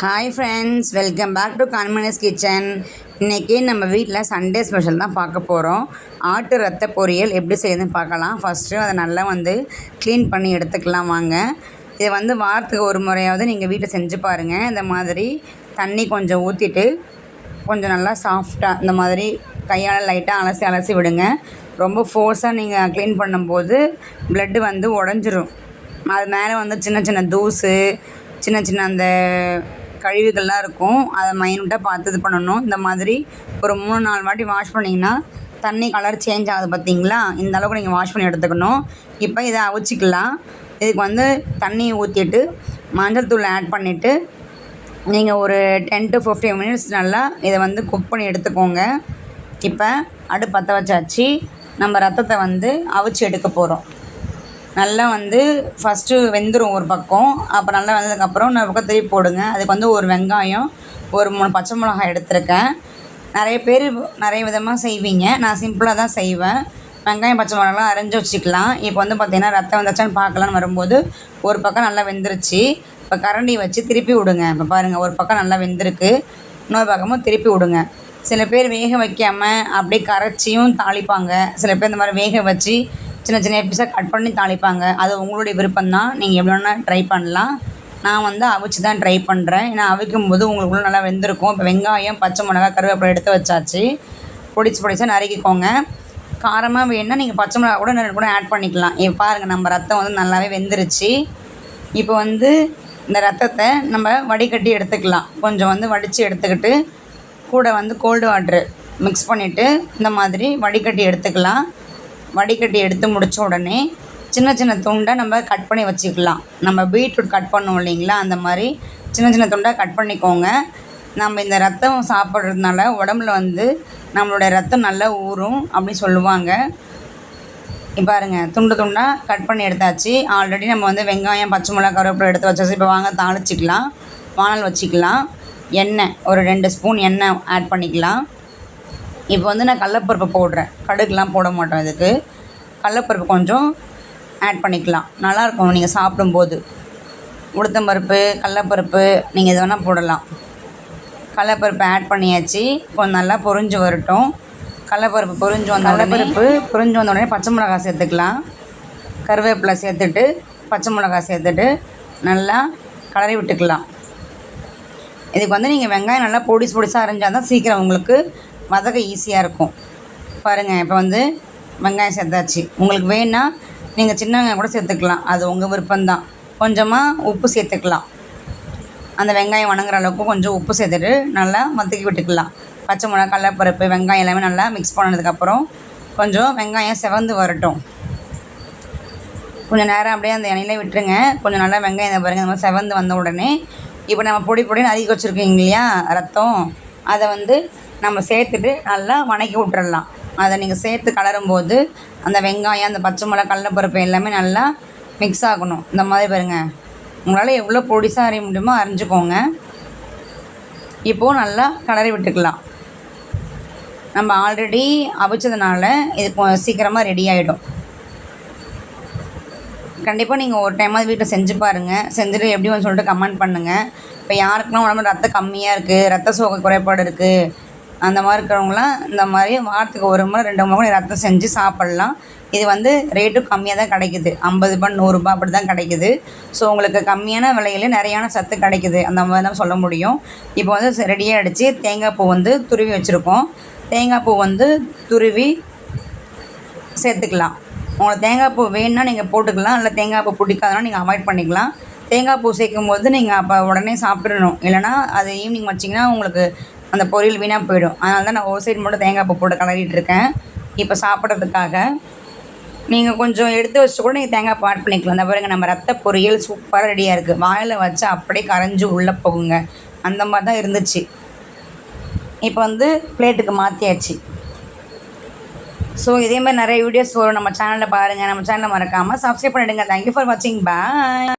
Hi friends welcome back to கான்மனஸ் kitchen இன்றைக்கி நம்ம வீட்டில் சண்டே ஸ்பெஷல் தான் பார்க்க போகிறோம் ஆட்டு ரத்த பொரியல் எப்படி செய்யுதுன்னு பார்க்கலாம். ஃபஸ்ட்டு அதை நல்லா வந்து க்ளீன் பண்ணி எடுத்துக்கலாம் வாங்க. இதை வந்து வாரத்துக்கு ஒரு முறையாவது நீங்கள் வீட்டில் செஞ்சு பாருங்கள் இந்த மாதிரி தண்ணி கொஞ்சம் ஊற்றிட்டு கொஞ்சம் நல்லா சாஃப்டாக இந்த மாதிரி கையால் லைட்டாக அலசி அலசி விடுங்க. ரொம்ப ஃபோர்ஸாக நீங்கள் க்ளீன் பண்ணும்போது ப்ளட்டு வந்து உடஞ்சிரும். அது மேலே வந்து சின்ன சின்ன தூசு சின்ன சின்ன அந்த கழிவுகள்லாம் இருக்கும். அதை மைனூட்டாக பார்த்து இது பண்ணணும். இந்த மாதிரி ஒரு மூணு நாலு வாட்டி வாஷ் பண்ணிங்கன்னா தண்ணி கலர் சேஞ்ச் ஆகுது பார்த்தீங்களா இந்த அளவுக்கு நீங்கள் வாஷ் பண்ணி எடுத்துக்கணும். இப்போ இதை அவிச்சிக்கலாம். இதுக்கு வந்து தண்ணியை ஊற்றிட்டு மஞ்சள் தூள் ஆட் பண்ணிவிட்டு நீங்கள் ஒரு டென் டு ஃபிஃப்டீன் மினிட்ஸ் நல்லா இதை வந்து குக் பண்ணி எடுத்துக்கோங்க. இப்போ அடுப்பு பற்ற வச்சாச்சு. நம்ம ரத்தத்தை வந்து அவிச்சு எடுக்க போகிறோம் நல்லா வந்து ஃபஸ்ட்டு வெந்துடும் ஒரு பக்கம். அப்புறம் நல்லா வெந்ததுக்கப்புறம் இன்னொரு பக்கம் திருப்பி போடுங்க. அதுக்கு வந்து ஒரு வெங்காயம் ஒரு மூணு பச்சை மிளகாய் எடுத்திருக்கேன். நிறைய பேர் நிறைய விதமாக செய்வீங்க. நான் சிம்பிளாக தான் செய்வேன். வெங்காயம் பச்சை மிளகாலாம் அரைஞ்சி வச்சுக்கலாம். இப்போ வந்து பார்த்திங்கன்னா ரத்தம் வந்துச்சான்னு பார்க்கலான்னு வரும்போது ஒரு பக்கம் நல்லா வெந்துருச்சு. இப்போ கரண்டி வச்சு திருப்பி விடுங்க. இப்போ பாருங்கள் ஒரு பக்கம் நல்லா வெந்திருக்கு. இன்னொரு பக்கமும் திருப்பி விடுங்க. சில பேர் வேக வைக்காமல் அப்படியே கரைச்சியும் தாளிப்பாங்க. சில பேர் இந்த மாதிரி வேக வச்சு சின்ன சின்ன பீஸாக கட் பண்ணி தாளிப்பாங்க. அது உங்களுடைய விருப்பம் தான் நீங்கள் எவ்வளோன்னா ட்ரை பண்ணலாம். நான் வந்து அவிச்சு தான் ட்ரை பண்ணுறேன் ஏன்னா அவிக்கும் போது உங்களுக்குள்ள நல்லா வெந்திருக்கும். இப்போ வெங்காயம் பச்சை மிளகா கருவேப்பிலை எடுத்து வச்சாச்சு. பொடிச்சு பொடிச்சா நறுக்கிக்கோங்க. காரமாக வேணுன்னா நீங்கள் பச்சை மிளகா கூட கூட ஆட் பண்ணிக்கலாம். இப்போ பாருங்கள் நம்ம ரத்தம் வந்து நல்லாவே வெந்துருச்சு. இப்போ வந்து இந்த ரத்தத்தை நம்ம வடிகட்டி எடுத்துக்கலாம். கொஞ்சம் வந்து வடித்து எடுத்துக்கிட்டு கூட வந்து கோல்டு வாட்ரு மிக்ஸ் பண்ணிவிட்டு இந்த மாதிரி வடிகட்டி எடுத்துக்கலாம். வடிகட்டி எடுத்து முடித்த உடனே சின்ன சின்ன துண்டை நம்ம கட் பண்ணி வச்சுக்கலாம். நம்ம பீட்ரூட் கட் பண்ணோம் இல்லைங்களா? அந்த மாதிரி சின்ன சின்ன துண்டாக கட் பண்ணிக்கோங்க. நம்ம இந்த ரத்தம் சாப்பிட்றதுனால உடம்புல வந்து நம்மளுடைய ரத்தம் நல்லா ஊறும் அப்படி சொல்லுவாங்க. பாருங்க துண்டு துண்டாக கட் பண்ணி எடுத்தாச்சு. ஆல்ரெடி நம்ம வந்து வெங்காயம் பச்சை மிளகா கருவேப்பிலை எடுத்து வச்சாச்சு. இப்போ வாங்க தாளிச்சிக்கலாம். வானல் வச்சுக்கலாம். எண்ணெய் ஒரு ரெண்டு ஸ்பூன் எண்ணெய் ஆட் பண்ணிக்கலாம். இப்போ வந்து நான் கடலப்பருப்பு போடுறேன். கடுகுலாம் போட மாட்டோம் இதுக்கு. கடலப்பருப்பு கொஞ்சம் ஆட் பண்ணிக்கலாம். நல்லாயிருக்கும் நீங்கள் சாப்பிடும்போது. உளுத்தம்பருப்பு கடலப்பருப்பு நீங்கள் எது வேணால் போடலாம். கடலப்பருப்பு ஆட் பண்ணியாச்சு. கொஞ்சம் நல்லா பொரிஞ்சு வரட்டும். கடலப்பருப்பு பொரிஞ்சு வந்த கடலப்பருப்பு. பொரிஞ்சு வந்த உடனே பச்சை மிளகாய் சேர்த்துக்கலாம். கருவேப்பிலை சேர்த்துட்டு பச்சை மிளகாய் சேர்த்துட்டு நல்லா கலரி விட்டுக்கலாம். இதுக்கு வந்து நீங்கள் வெங்காயம் நல்லா பொடிசு பொடிசாக அரைஞ்சால் தான் சீக்கிரம் உங்களுக்கு வதக்க ஈஸியாக இருக்கும். பாருங்கள் இப்போ வந்து வெங்காயம் சேர்த்தாச்சு. உங்களுக்கு வேணுன்னா நீங்கள் சின்ன வெங்காயம் கூட சேர்த்துக்கலாம். அது உங்கள் விருப்பம்தான். கொஞ்சமாக உப்பு சேர்த்துக்கலாம். அந்த வெங்காயம் வணங்குற அளவுக்கு கொஞ்சம் உப்பு சேர்த்துட்டு நல்லா மத்தக்கி விட்டுக்கலாம். பச்சை மிளகா கடலப்பருப்பு வெங்காயம் எல்லாமே நல்லா மிக்ஸ் பண்ணதுக்கப்புறம் கொஞ்சம் வெங்காயம் செவந்து வரட்டும். கொஞ்சம் நேரம் அப்படியே அந்த எண்ணெயிலே விட்டுருங்க. கொஞ்சம் நல்லா வெங்காயம் பாருங்கள் இந்த மாதிரி செவந்து வந்த உடனே இப்போ நம்ம பொடி பொடின்னு அதிக வச்சுருக்கீங்க இல்லையா? ரத்தம். அதை வந்து நம்ம சேர்த்துட்டு நல்லா வணக்கி விட்டுறலாம். அதை நீங்கள் சேர்த்து கலரும்போது அந்த வெங்காயம் அந்த பச்சை மிளகா கடலப்பருப்பு எல்லாமே நல்லா மிக்ஸ் ஆகணும். இந்த மாதிரி பாருங்கள் உங்களால் எவ்வளோ பொடிசாக அறிய முடியுமோ அரைஞ்சிக்கோங்க. இப்போது நல்லா கலரி விட்டுக்கலாம். நம்ம ஆல்ரெடி அவிச்சதுனால இது சீக்கிரமாக ரெடி ஆகிடும் கண்டிப்பாக நீங்கள் ஒரு டைமாவது வீட்டில் செஞ்சு பாருங்கள் செஞ்சுட்டு எப்படி வந்து சொல்லிட்டு கமெண்ட் பண்ணுங்கள் இப்போ யாருக்கெல்லாம் உடம்பு ரத்தம் கம்மியாக இருக்குது ரத்த சோக குறைபாடு இருக்குது அந்த மாதிரி இருக்கிறவங்களாம் இந்த மாதிரி வாரத்துக்கு ஒரு முறை ரெண்டு முறை ரத்தம் செஞ்சு சாப்பிட்லாம். இது வந்து ரேட்டும் கம்மியாக தான் கிடைக்குது. ஐம்பது ரூபா நூறுரூபா அப்படி தான் கிடைக்குது. ஸோ உங்களுக்கு கம்மியான விலையில் நிறையான சத்து கிடைக்குது. அந்த மாதிரி தான் சொல்ல முடியும். இப்போ வந்து ரெடியாக அடித்து தேங்காய் பூ வந்து துருவி வச்சுருக்கோம். தேங்காய் பூ வந்து துருவி சேர்த்துக்கலாம். உங்களுக்கு தேங்காய் பூ வேணும்னா நீங்கள் போட்டுக்கலாம் இல்லை தேங்காய் பூ பிடிக்காதுன்னா நீங்கள் அவாய்ட் பண்ணிக்கலாம். தேங்காய் பூ சேர்க்கும் போது நீங்கள் அப்போ உடனே சாப்பிட்றணும் இல்லைனா அது ஈவினிங் வச்சிங்கன்னா உங்களுக்கு அந்த பொரியல் வீணாக போயிடும். அதனால தான் நான் ஒரு சைடு மட்டும் தேங்காய் பூ போட்டு கலரிட்டுருக்கேன் இப்போ சாப்பிட்றதுக்காக நீங்கள் கொஞ்சம் எடுத்து வச்சு கூட நீங்கள் தேங்காய் பூ ஆட் பண்ணிக்கலாம். அந்த பாருங்கள் நம்ம ரத்த பொரியல் சூப்பராக ரெடியாக இருக்குது வாயில் வச்சு அப்படியே கரைஞ்சி உள்ளே போகுங்க. அந்த மாதிரி தான் இருந்துச்சு. இப்போ வந்து பிளேட்டுக்கு மாற்றியாச்சு ஸோ இதே மாதிரி நிறைய வீடியோஸ் வரும். நம்ம சேனலில் பாருங்கள் நம்ம சேனலை மறக்காமல் சப்ஸ்கிரைப் பண்ணிவிடுங்க தேங்க்யூ ஃபார் வாட்சிங் பாய்